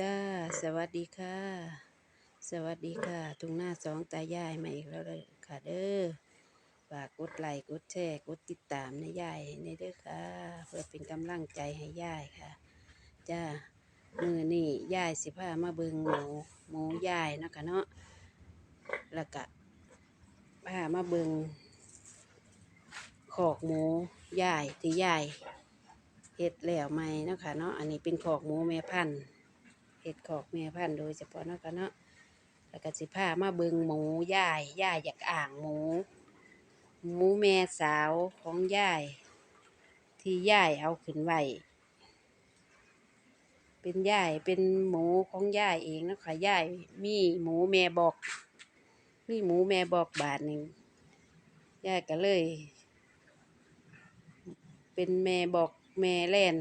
จ้า สวัสดีค่ะ สวัสดีค่ะ ทุงหน้าสองตายายมาอีกแล้วเลยค่ะเด้อ ฝากกดไลค์ กดแชร์ กดติดตามในยายในเด้อค่ะ เพื่อเป็นกำลังใจให้ยายค่ะ จ้า มือนี่ยายสิพามาเบิงหมู หมูยายเนาะคะเนาะ แล้วก็พามาเบิงขอกหมูยายที่ยายเฮ็ดแล้วใหมเนาะค่ะเนาะ อันนี้เป็นขอกหมูแม่พันธุ์ เห็ดขอกแม่พันธุ์โดยเฉพาะเนาะคะเนาะแล้วก็สิพามาเบิงหมูย่ายย่ายอยากอ่างหมู หมูแม่สาวของย่าย ที่ย่ายเอาขึ้นไว้เป็นย่ายเป็นหมูของย่ายเองนะคะย่ายมีหมูแม่บอก มีหมูแม่บอกบาทหนึ่งย่ายก็เลย เป็นแม่บอกแม่แล่น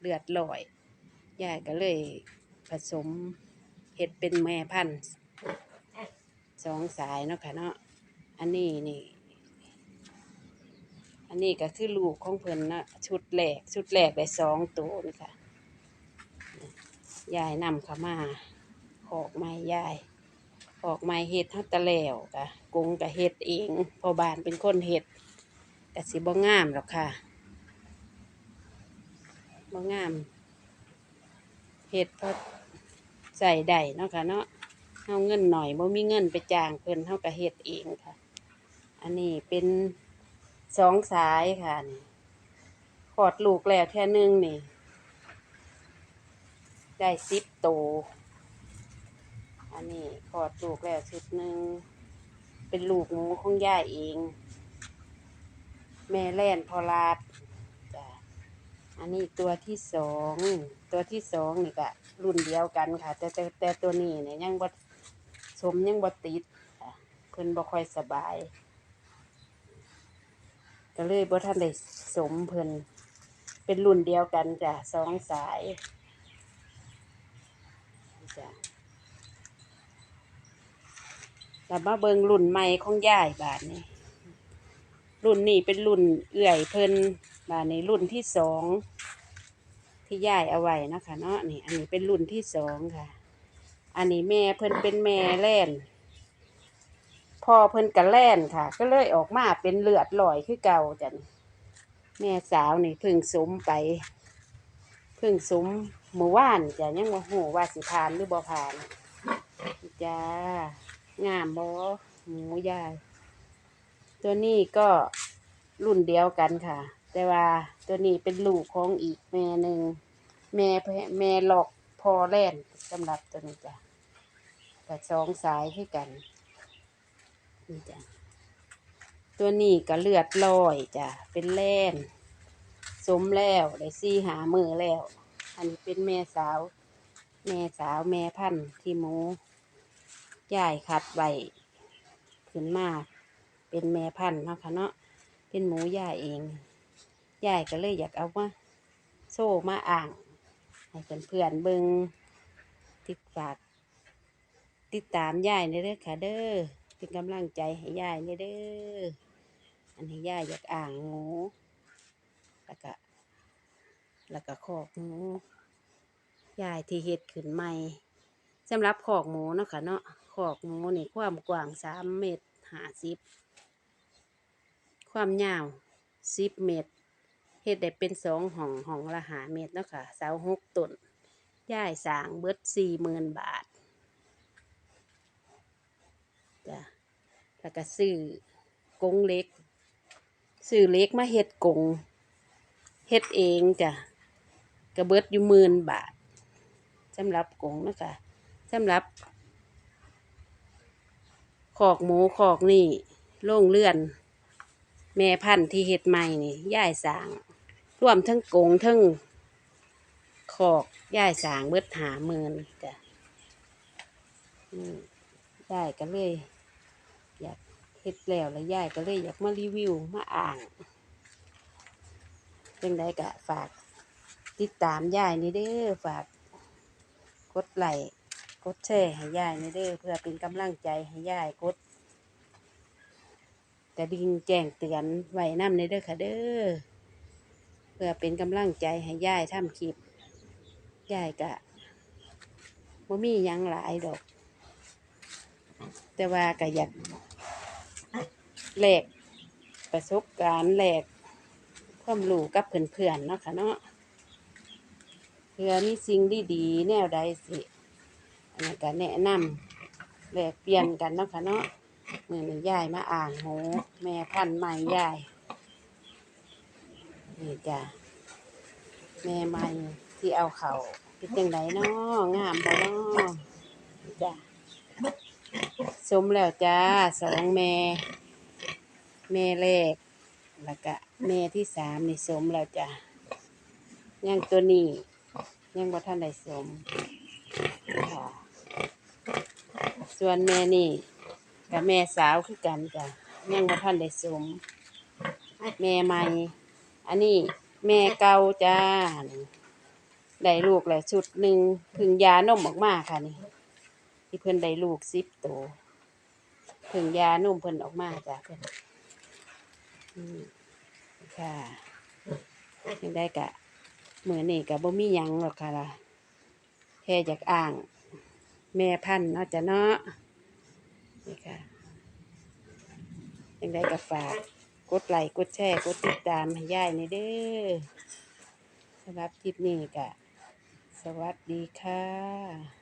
เลือดลอยย่ายก็เลย ผสมเห็ดเป็นแม่พันธุ์สองสายเนาะค่ะเนาะอันนี้นี่ อันนี้ก็คือลูกของเพิ่นนะชุดแรกชุดแรกได้สองตัวนี่ค่ะยายนำเขามาออกไม้ยาย ออกไม้เห็ดทัตตะแล้วกะกงกะเห็ดเองพอบานเป็นคนเห็ดกะสิบ่งามหรอกค่ะบ่งามเห็ดพอ ใส่ได้เนาะค่ะเนาะเฮาเงินหน่อยบ่มีเงินไปจ้างเพิ่นเฮาก็เฮ็ดเองค่ะ อันนี้เป็นสองสายค่ะนี่ขอดลูกแล้วเท่หนึงนี่ ได้สิบโตวอันนี้ขอดลูกแล้วชุดหนึ่ง เป็นลูกหมูของย่าเอง แม่แล่นพอลาด อันนี้ตัวที่สองตัวที่สองนี่ก็รุ่นเดียวกันค่ะ แต่แต่แต่ตัวนี้เนี่ยยังบ่สมยังบ่ติดค่ะเพิ่นบ่ค่อยสบาย ก็เลยบ่ทันได้สมเพิ่นเป็นรุ่นเดียวกันจ้ะสองสายจ้ะแล้วมาเบิงรุ่นใหม่ของยายบาดนี้ รุ่นนี้เป็นรุ่นเอื่อยเพิ่นบาดนี้รุ่นที่สองที่ย่ายเอาไว้นะคะเนาะนี่ อันนี้เป็นรุ่นที่สองค่ะ อันนี้แม่เพิ่นเป็นแม่แล่นพ่อเพิ่นกะแล่นค่ะ ก็เลยออกมาเป็นเลือดลอยคือเก่าจันแม่สาวนี่เพึ่งสมไปเพึ่งสมเมื่อวานจ้ะยังว่าหูว่าสิผ่านหรือบ่ผ่านจ้างามบ่หมูยาย ตัวนี้ก็รุ่นเดียวกันค่ะ แต่ว่าตัวนี้เป็นลูกของอีกแม่หนึ่งแม่แม่หลอกพอแล่นสำหรับตัวนี้จ้ะกับสองสายให้กันนี่จ้ะตัวนี้ก็เลือดลอยจ้ะเป็นแล่นสมแล้วได้ซี่หามือแล้ว อันนี้เป็นแม่สาว แม่สาวแม่พันธุ์ที่หมูย่ายคัดไว้ขึ้นมา เป็นแม่พันธุ์เนาะค่ะเนาะเป็นหมูย่าเองยายก็เลยอยากเอามาโซ่มาอ่าง ให้เพื่อนๆเบิงติดฝาก ติดตามยายในเด้อค่ะเด้อเป็นกำลังใจให้ยายในเด้ออันนี้ยายอยากอ่างหมูแล้วก็แล้วก็คอกหมูยายที่เฮ็ดขึ้นใหม่สำหรับคอกหมูเนาะค่ะเนาะคอกหมูนี่ความกว้างสามเมตรห้าสิบ ความยาวสิบเมตรเฮ็ดได้เป็นสองห้องห้องละหาเมตรเนาะค่ะเสาหกต้นย่ายสร้างเบิดสี่หมื่นบาทจ้ะแล้วก็ซื้อกงเล็กซื้อเล็กมาเฮ็ดกงเฮ็ดเองจ้ะก็เบิดอยู่หมื่นบาทสำหรับกงเนาะคะสำหรับขอกหมูขอกนี่โล่งเลื่อน แม่พันธุ์ที่เฮ็ดใหม่นี่ย่ายสางรวมทั้งกงทั้งขอกย่ายสางเบิดหาหมื่นจ้ะย่ายก็เลยอยากเฮ็ดแล้วแล้วย่ายก็เลยอยากมารีวิวมาอ่างเป็นไดก็ฝากติดตามย่ายนี่เด้อฝากกดไลค์กดแชร์ให้ย่ายนี่เด้อเพื่อเป็นกำลังใจให้ย่ายกด กระดิ่งแจ้งเตือนไว้นำในเด้อค่ะเด้อเพื่อเป็นกำลังใจให้ย่ายทำคลิปย่ายกะบ่มียังหลายดอก แต่ว่าก็อยากแลกประสบการณ์แลกความรู้กับเพื่อนๆเนาะค่ะเนาะเพื่อมีสิ่งดีๆแนวใดสิอันนั้ก็แนะนำแลกเปลี่ยนกันเนาะค่ะเนาะ มื้อนี้ยายมาอ่างโหแม่พันธุ์ใหม่ยายนี่จ้ะแม่ใหม่ที่เอาเขาเป็นจังไดนาะงามบ่เนาะจ้ะสมแล้วจ้าสองแม่แม่แรกแล้วก็แม่ที่สามนี่สมแล้วจ้ะยังตัวนี้ยังบ่ทันได้สมค่ะส่วนแม่นี่ กับแม่สาวคือกันจ้ะยังบ่ทันได้สม แม่ใหม่ อันนี้แม่เก่าจ้าได้ลูกแล้วชุดหนึ่งพึ่งยานมออกมาค่ะนี่ ที่เพิ่นได้ลูกสิบโตวพิ่งยานมเพิ่นออกมาจ้ะเพิ่นอืมค่ะยังได้กะเหมือนนี่กะบ่มียังหรอกค่ะล่ะแค่อยากอ่าง แม่พันเนาะจ้ะเนาะ นี่ค่ะยังได้กะฝาก กดไลค์กดแชร์ กดติดตามให้ยายในเด้อสำหรับคลิปนี้กะสวัสดีค่ะ